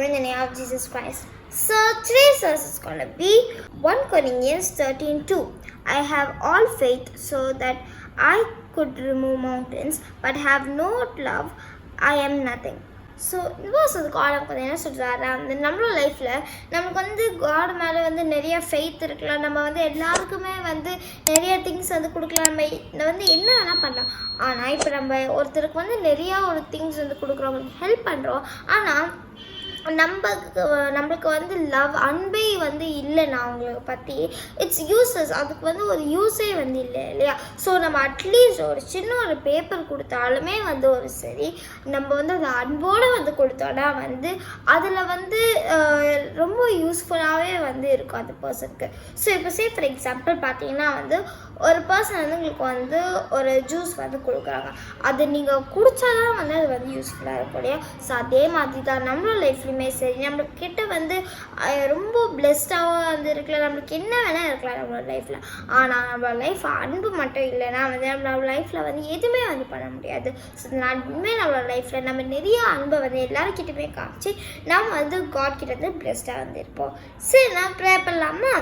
in the name of Jesus Christ. So today's verse is going to be 1 Corinthians 13 2. I have all faith so that I could remove mountains, but have not love, I am nothing. So inverse அது God கொஞ்சம் என்ன சொல்கிறாரு அந்த நம்மளோட லைஃப்பில் நமக்கு வந்து God மேலே வந்து நிறைய ஃபெய்த் இருக்கலாம் நம்ம வந்து எல்லாருக்குமே வந்து நிறைய திங்ஸ் வந்து கொடுக்கலாம் நம்ம இதை வந்து என்ன வேணால் பண்ணலாம் ஆனால் இப்போ நம்ம ஒருத்தருக்கு வந்து நிறையா ஒரு திங்ஸ் வந்து கொடுக்குறோம் ஹெல்ப் பண்ணுறோம் ஆனால் நம்ம நம்மளுக்கு வந்து லவ் அன்பே வந்து இல்லைண்ணா அவங்களுக்கு பற்றி இட்ஸ் யூஸஸ் அதுக்கு வந்து ஒரு யூஸே வந்து இல்லை இல்லையா? ஸோ நம்ம அட்லீஸ்ட் ஒரு சின்ன ஒரு பேப்பர் கொடுத்தாலுமே வந்து ஒரு சரி நம்ம வந்து அந்த அன்போடு வந்து கொடுத்தோன்னா வந்து அதில் வந்து ரொம்ப யூஸ்ஃபுல்லாகவே வந்து இருக்கும் அந்த பர்சனுக்கு ஸோ இப்போ சே ஃபார் எக்ஸாம்பிள் பார்த்தீங்கன்னா வந்து ஒரு பர்சன் வந்து உங்களுக்கு வந்து ஒரு ஜூஸ் வந்து கொடுக்குறாங்க. அது நீங்கள் குடித்தாதான் வந்து அது வந்து யூஸ்ஃபுல்லாக இருக்கும் இல்லையா? ஸோ அதே மாதிரி தான் நம்மளோட லைஃப்லையும் சரி நம்மக்கிட்ட வந்து ரொம்ப பிளெஸ்டாகவும் வந்து இருக்கலாம். நம்மளுக்கு என்ன வேணால் இருக்கலாம் நம்மளோட லைஃப்பில் ஆனால் நம்மளோட லைஃப் அன்பு மட்டும் இல்லைன்னா வந்து நம்மளோட லைஃப்பில் வந்து எதுவுமே வந்து பண்ண முடியாது. ஸோ நன்மை நம்மளோட லைஃப்பில் நம்ம நிறைய அன்பை வந்து எல்லாருக்கிட்டுமே காமிச்சு நம்ம வந்து காட்கிட்ட வந்து பிளெஸ்டாக வந்து இருப்போம். சரி நான் ப்ரே பண்ணலாமா?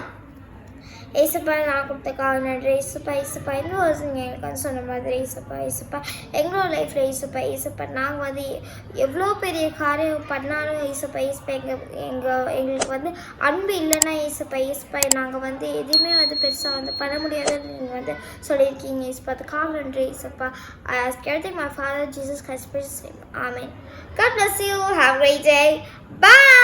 ஏசப்பா நான் கொடுத்தக்காக நன்றி ஏசப்பா ஏசப்பா. இந்த வருஷம் எனக்கு சொன்ன மாதிரி ஏசப்பா ஏசப்பா. எங்களோட லைஃப்பில் ஏசப்பா ஏசப்பா. நாங்கள் வந்து எவ்வளோ பெரிய காரியம் பண்ணாலும் ஏசப்பா ஏசப்பா எங்கள் எங்கள் எங்களுக்கு வந்து அன்பு இல்லைன்னா ஏசப்பா ஏசப்பா. நாங்கள் வந்து எதுவுமே வந்து பெருசாக வந்து பண்ண முடியாதுன்னு நீங்கள் வந்து சொல்லியிருக்கீங்க ஏசப்பா. அதுக்காக நன்றி ஏசப்பா. I ask everything my father Jesus christ amen name. Bless you have you. டே பாய்